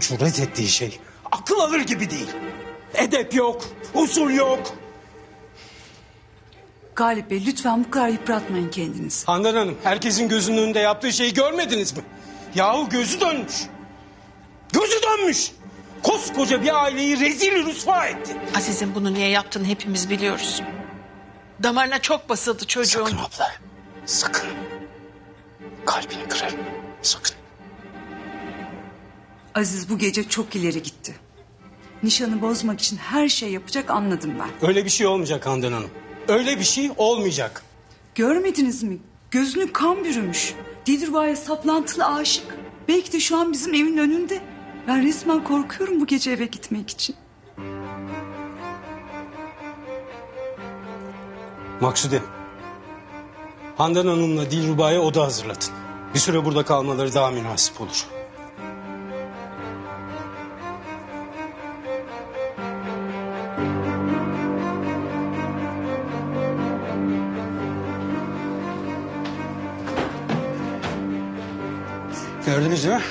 cüret ettiği şey akıl alır gibi değil. Edep yok, usul yok. Galip Bey lütfen bu kadar yıpratmayın kendinizi. Handan Hanım herkesin gözünün önünde yaptığı şeyi görmediniz mi? Yahu gözü dönmüş. Gözü dönmüş. Koskoca bir aileyi rezil rüsva etti. Aziz'in bunu niye yaptığını hepimiz biliyoruz. Damarına çok basıldı çocuğun. Sakın abla. Sakın. Kalbini kırarım. Sakın. Aziz bu gece çok ileri gitti. Nişanı bozmak için her şey yapacak anladım ben. Öyle bir şey olmayacak Handan Hanım. Öyle bir şey olmayacak. Görmediniz mi? Gözünü kan bürümüş. Dilruba'ya saplantılı aşık. Belki de şu an bizim evin önünde. Ben resmen korkuyorum bu gece eve gitmek için. Maksude. Handan Hanım'la Dilruba'ya oda hazırlatın. Bir süre burada kalmaları daha münasip olur. Gördünüz değil mi?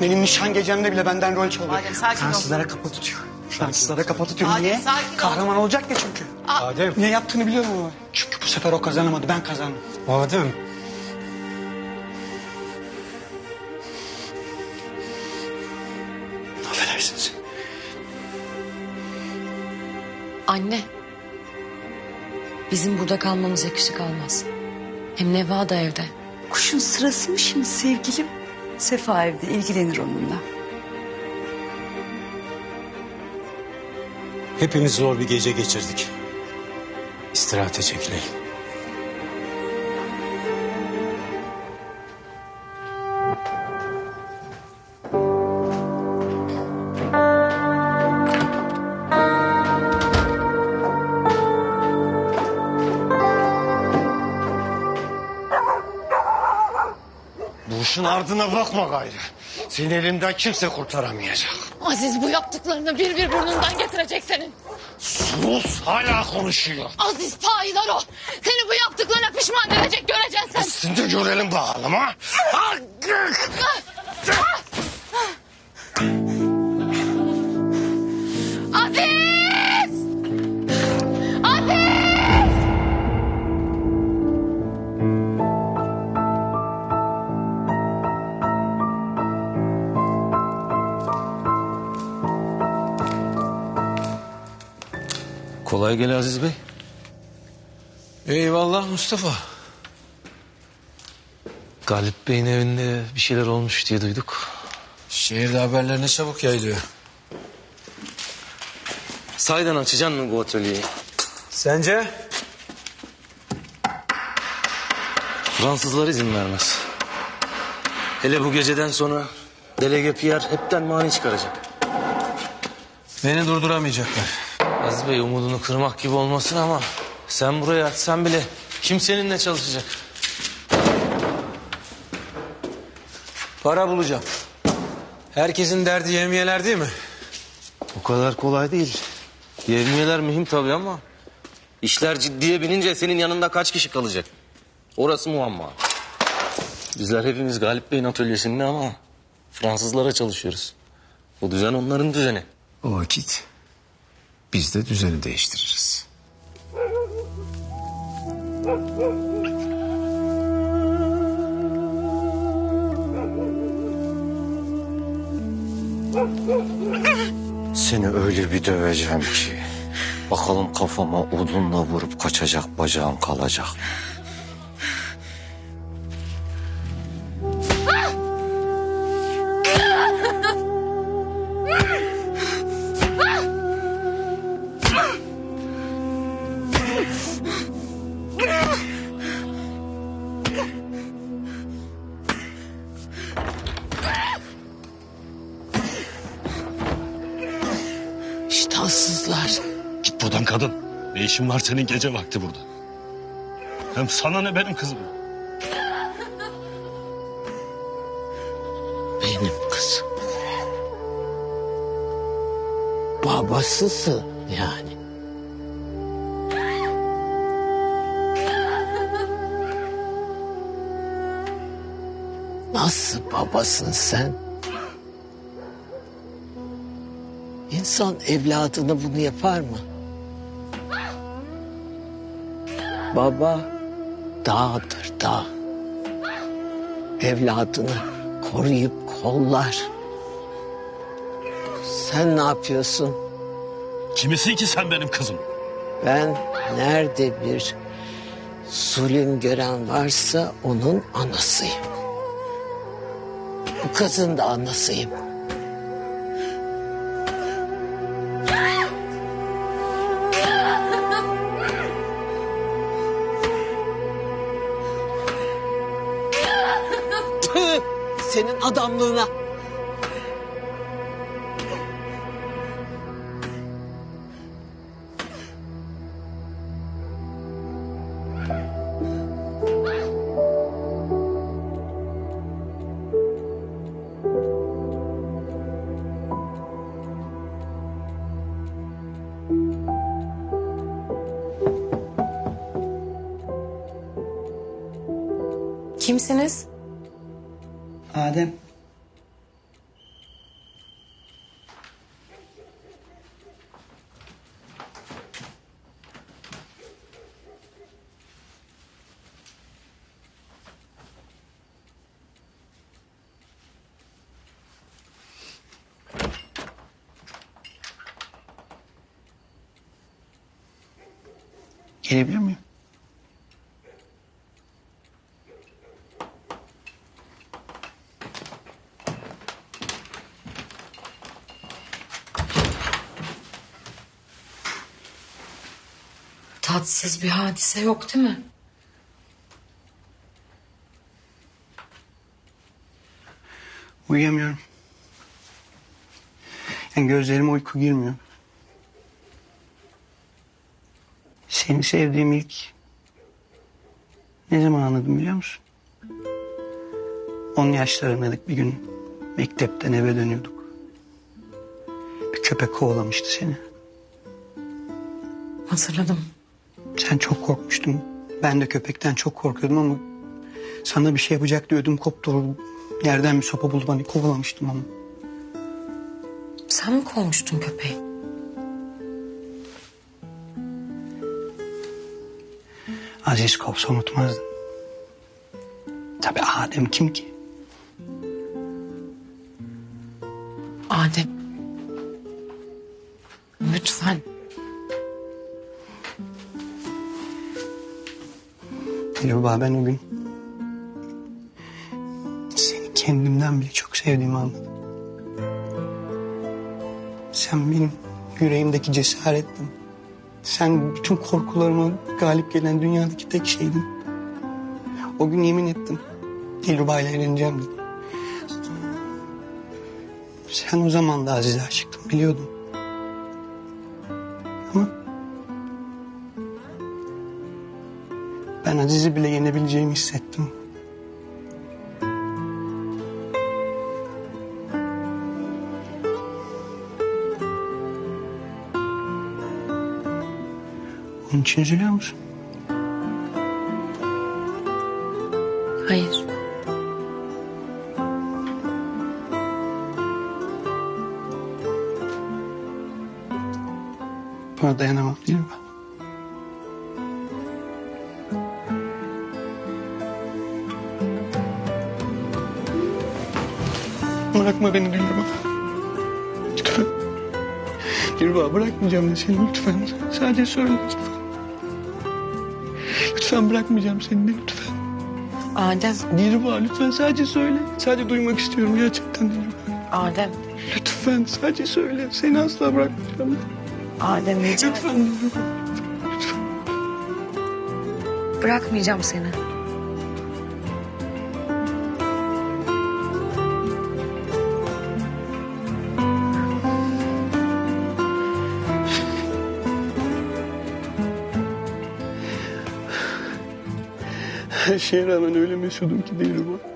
Benim nişan gecemde bile benden rol çalıyor. Adem, sakin ol. Fransızlara kafa tutuyor. Fransızlara kafa tutuyor. Adem, Niye? sakin ol. Kahraman olacak ya çünkü. Adem. Niye yaptığını biliyorum ama. Çünkü bu sefer o kazanamadı. Ben kazandım. Adem. Affedersiniz. Anne. Bizim burada kalmamız yakışık almaz. Hem Neva da evde. Kuşun sırası mı şimdi sevgilim? Sefa evde ilgilenir onunla. Hepimiz zor bir gece geçirdik. İstirahate çekilelim. Bu işin ardına bakma gayrı. Seni elimden kimse kurtaramayacak. Aziz bu yaptıklarını bir bir burnundan getirecek senin. Sus hala konuşuyor. Aziz payidar o. Seni bu yaptıklarına pişman edecek göreceksin sen. Şimdi görelim bakalım ha. Aziz! Kolay gele Aziz Bey. Eyvallah Mustafa. Galip Bey'in evinde bir şeyler olmuş diye duyduk. Şehirde haberler ne çabuk yayılıyor. Saydan açacaksın mı bu atölyeyi? Sence? Fransızlar izin vermez. Hele bu geceden sonra Delege Pierre hepten mani çıkaracak. Beni durduramayacaklar. Aziz Bey umudunu kırmak gibi olmasın ama... ...sen buraya atsan bile kim seninle çalışacak? Para bulacağım. Herkesin derdi yemiyeler değil mi? O kadar kolay değil. Yevmiyeler mühim tabii ama... ...işler ciddiye binince senin yanında kaç kişi kalacak? Orası muamma. Bizler hepimiz Galip Bey'in atölyesinde ama... ...Fransızlara çalışıyoruz. Bu düzen onların düzeni. O vakit biz de düzeni değiştiririz. Seni öyle bir döveceğim ki. Bakalım kafama odunla vurup kaçacak bacağım kalacak. İştahsızlar. Git buradan kadın. Ne işin var senin gece vakti burada? Hem sana ne benim kızım? Benim kızım. Babasısın yani. Nasıl babasın sen? İnsan evladına bunu yapar mı? Baba dağdır dağ. Evladını koruyup kollar. Sen ne yapıyorsun? Kimisin ki sen benim kızım? Ben nerede bir zulüm gören varsa onun anasıyım. Bu kızın da anasıyım. Senin adamlığına. Kimsiniz? Adem. Gelebilir miyim? Tatsız bir hadise yok değil mi? Uyuyamıyorum. Yani gözlerime uyku girmiyor. Seni sevdiğim ilk ne zaman anladım biliyor musun? On yaşlarındaydık bir gün mektepten eve dönüyorduk. Bir köpek kovalamıştı seni. Hatırladım. Sen çok korkmuştun. Ben de köpekten çok korkuyordum ama sana bir şey yapacak diyordum koptu. Yerden bir sopa bulup hani kovalamıştım ama. Sen mi kovmuştun köpeği? Aziz kovsa unutmazdım. Tabii Adem kim ki? Adem. Lütfen. Dilruba ben o gün seni kendimden bile çok sevdiğimi anladım. Sen benim yüreğimdeki cesarettin. Sen bütün korkularıma galip gelen dünyadaki tek şeydin. O gün yemin ettim. Dilruba ile evleneceğim dedim. Sen o zaman da Aziz'e aşıktın biliyordum. Ben Aziz'i bile yenebileceğimi hissettim. Onun için üzülüyor musun? Hayır. Buna dayanamam değil mi? Bırakma beni Dilruba. Lütfen. Dilruba bırakmayacağım seni lütfen. Sadece söyle lütfen. Lütfen bırakmayacağım seni de lütfen. Adem. Dilruba lütfen sadece söyle. Sadece duymak istiyorum gerçekten Dilruba. Adem. Lütfen sadece söyle. Seni asla bırakmayacağım. Adem rica Lütfen Dilruba. Bırakmayacağım seni. Her şeye öyle mesudum ki Dilruba.